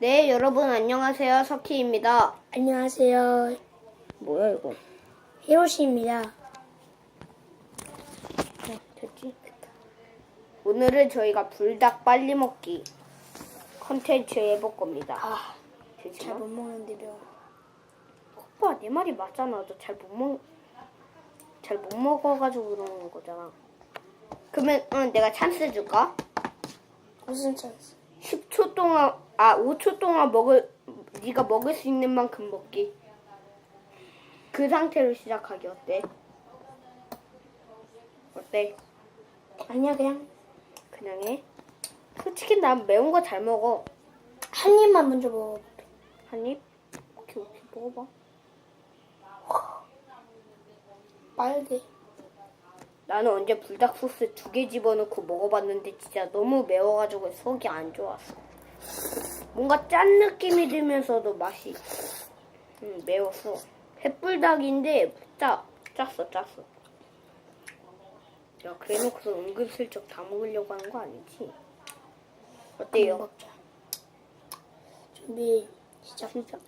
네, 여러분 안녕하세요. 석희입니다. 안녕하세요. 뭐야 이거? 히로시입니다. 어, 됐지? 오늘은 저희가 불닭 빨리 먹기 컨텐츠 해볼 겁니다. 아, 잘 마. 못 먹는데 명. 오빠 내 말이 맞잖아. 너 잘 못 먹, 잘 못 먹어가지고 그러는 거잖아. 그러면 응, 내가 찬스 줄까? 무슨 찬스? 10초 동안 아 5초 동안 먹을 네가 먹을 수 있는 만큼 먹기. 그 상태로 시작하기 어때? 어때? 아니야, 그냥 그냥 해. 솔직히 난 매운 거 잘 먹어. 한 입만 먼저 먹어. 한 입? 오케이 오케이 먹어봐. 빨개. 나는 언제 불닭 소스 두 개 집어넣고 먹어봤는데 진짜 너무 매워가지고 속이 안 좋았어. 뭔가 짠 느낌이 들면서도 맛이 음, 매웠어. 햇불닭인데 짜 짰어 짰어. 야 그래놓고서 은근슬쩍 다 먹으려고 하는 거 아니지? 어때요? 준비 시작. 진짜.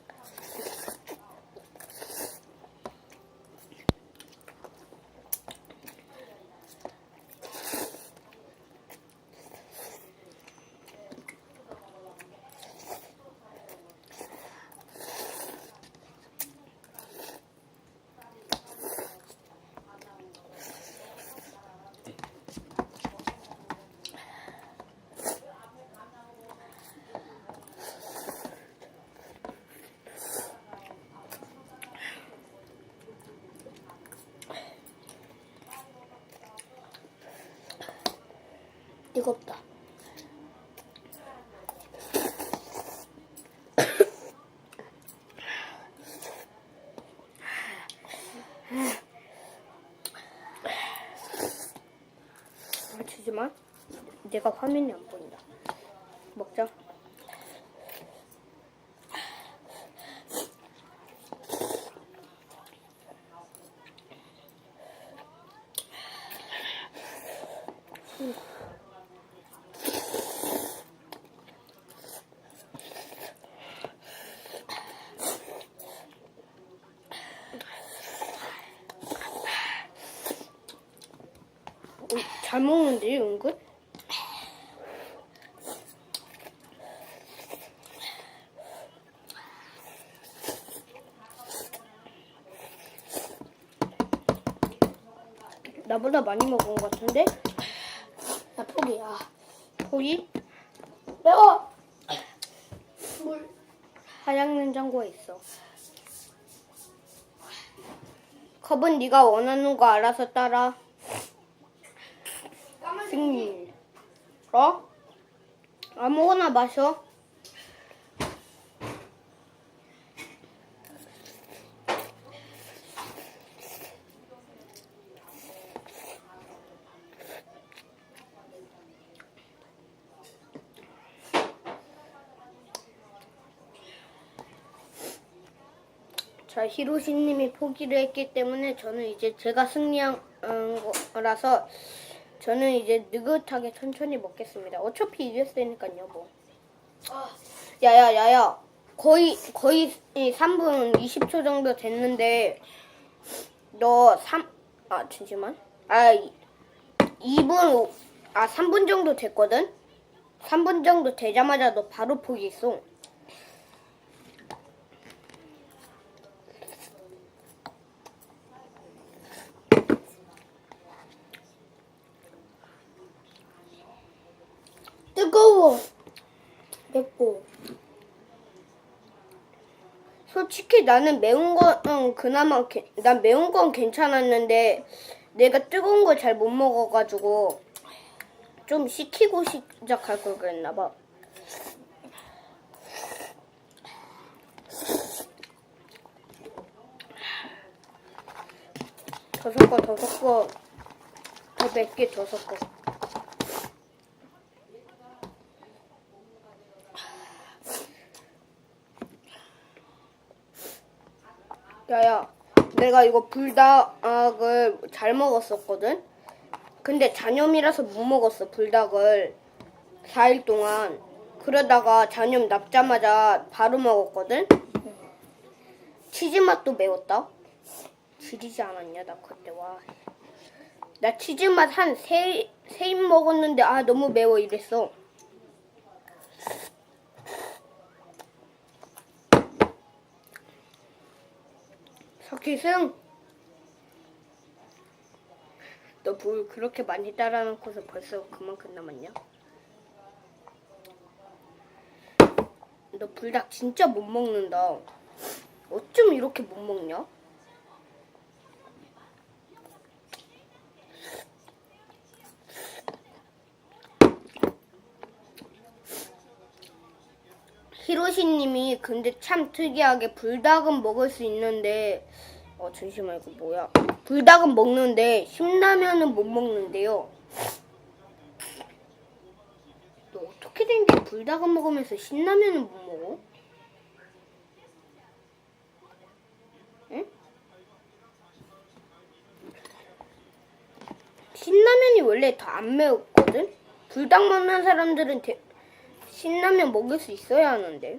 뜨겁다. 맞추지만 내가 화면이 안 보인다. 먹자. 어, 잘 먹는데 은근? 나보다 많이 먹은 것 같은데? 나 포기야. 거기 매워. 물. 하양 냉장고에 있어. 컵은 네가 원하는 거 알아서 따라. 어? 아무거나 마셔. 자, 히로시님이 포기를 했기 때문에 저는 이제 제가 승리한 음, 거라서 저는 이제 느긋하게 천천히 먹겠습니다. 어차피 이겼으니까요, 뭐. 야야, 야야. 거의, 거의 3분 20초 정도 됐는데, 너 3, 아, 잠시만. 아, 2분, 아, 3분 정도 됐거든? 3분 정도 되자마자 너 바로 포기했어. 뜨거워. 맵고. 솔직히 나는 매운 거는 그나마 게- 난 매운 건 괜찮았는데 내가 뜨거운 걸 잘 못 먹어가지고 좀 식히고 시작할 걸 그랬나 봐. 더 섞어 더 섞어 더 맵게 더 섞어. 야야, 내가 이거 불닭을 잘 먹었었거든? 근데 잔염이라서 못 먹었어, 불닭을. 4일 동안. 그러다가 저녁 납자마자 바로 먹었거든. 치즈 맛도 매웠다. 지리지 않았냐 나 그때 와. 나 치즈 맛 한 세 세 입 먹었는데 아 너무 매워 이랬어. 석희승 너뭘 그렇게 많이 따라놓고서 벌써 그만큼 남았냐? 너 불닭 진짜 못 먹는다. 어쩜 이렇게 못 먹냐? 히로시님이 근데 참 특이하게 불닭은 먹을 수 있는데 어 잠시만 이거 뭐야? 불닭은 먹는데 신라면은 못 먹는데요. 너 어떻게 된 게 불닭은 먹으면서 신라면은 못 먹어? 응? 신라면이 원래 더 안 매웠거든? 불닭 먹는 사람들은 대- 신라면 먹을 수 있어야 하는데.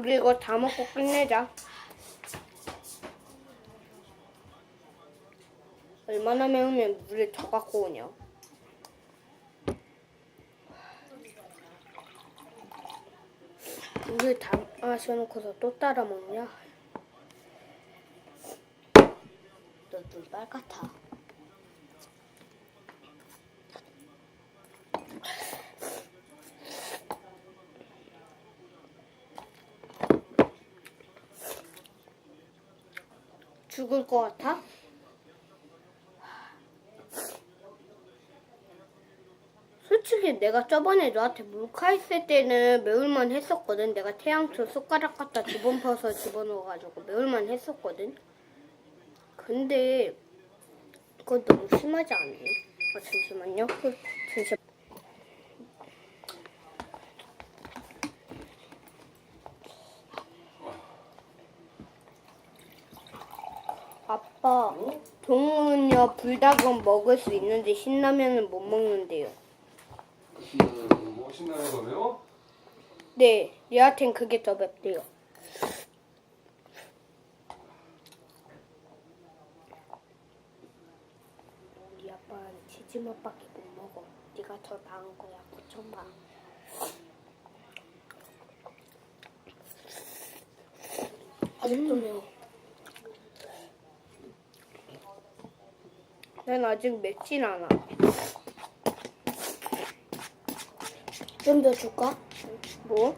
우리 이거 다 먹고 끝내자. 얼마나 매우면 물에 더 갖고 오냐? 물을 다 마셔놓고서 또 따라 먹냐? 너 눈 빨갛다. 죽을 것 같아? 솔직히 내가 저번에 너한테 몰카 했을 때는 매울만 했었거든. 내가 태양초 숟가락 갖다 두번 퍼서 집어넣어가지고 매울만 했었거든. 근데 그건 너무 심하지 않니? 아 잠시만요. 그, 잠시. 아빠, 동훈은요 불닭은 먹을 수 있는데 신라면은 못 먹는데요. 신나는 뭐 신나는 거네요? 네, 얘한텐 그게 더 맵대요. 우리 아빠는 치즈맛밖에 못 먹어. 네가 더 나은 거야, 고쳐봐. 아직도 매워. 난 아직 맵진 않아. 좀 더 줄까? 뭐?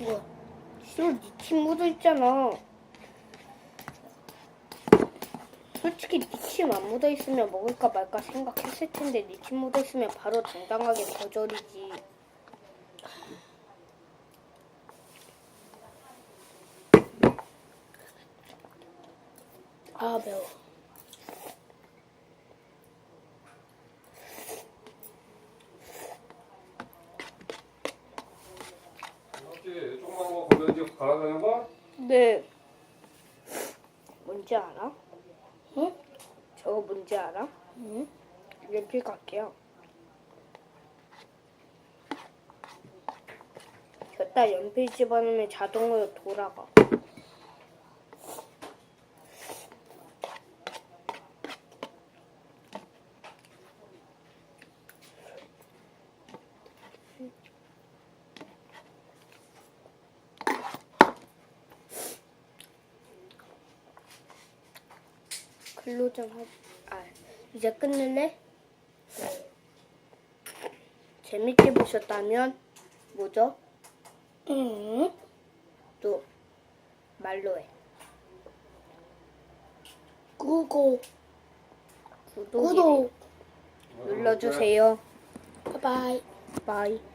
이거. 싫어, 니침 묻어 있잖아. 솔직히 니침 안 묻어 있으면 먹을까 말까 생각했을 텐데 니침 묻어 있으면 바로 당당하게 거절이지. 아 매워. 이렇게 조그만 거 건더기 갈아다니는 거? 네. 뭔지 알아? 응? 저거 뭔지 알아? 응? 연필 갈게요. 여기다 연필 집어넣으면 자동으로 돌아가. 글로 좀 하, 아, 이제 끝낼래? 재밌게 보셨다면, 뭐죠? 응? 또, 말로 해. 구독. 구독 구독. 눌러주세요. 바이바이. 바이.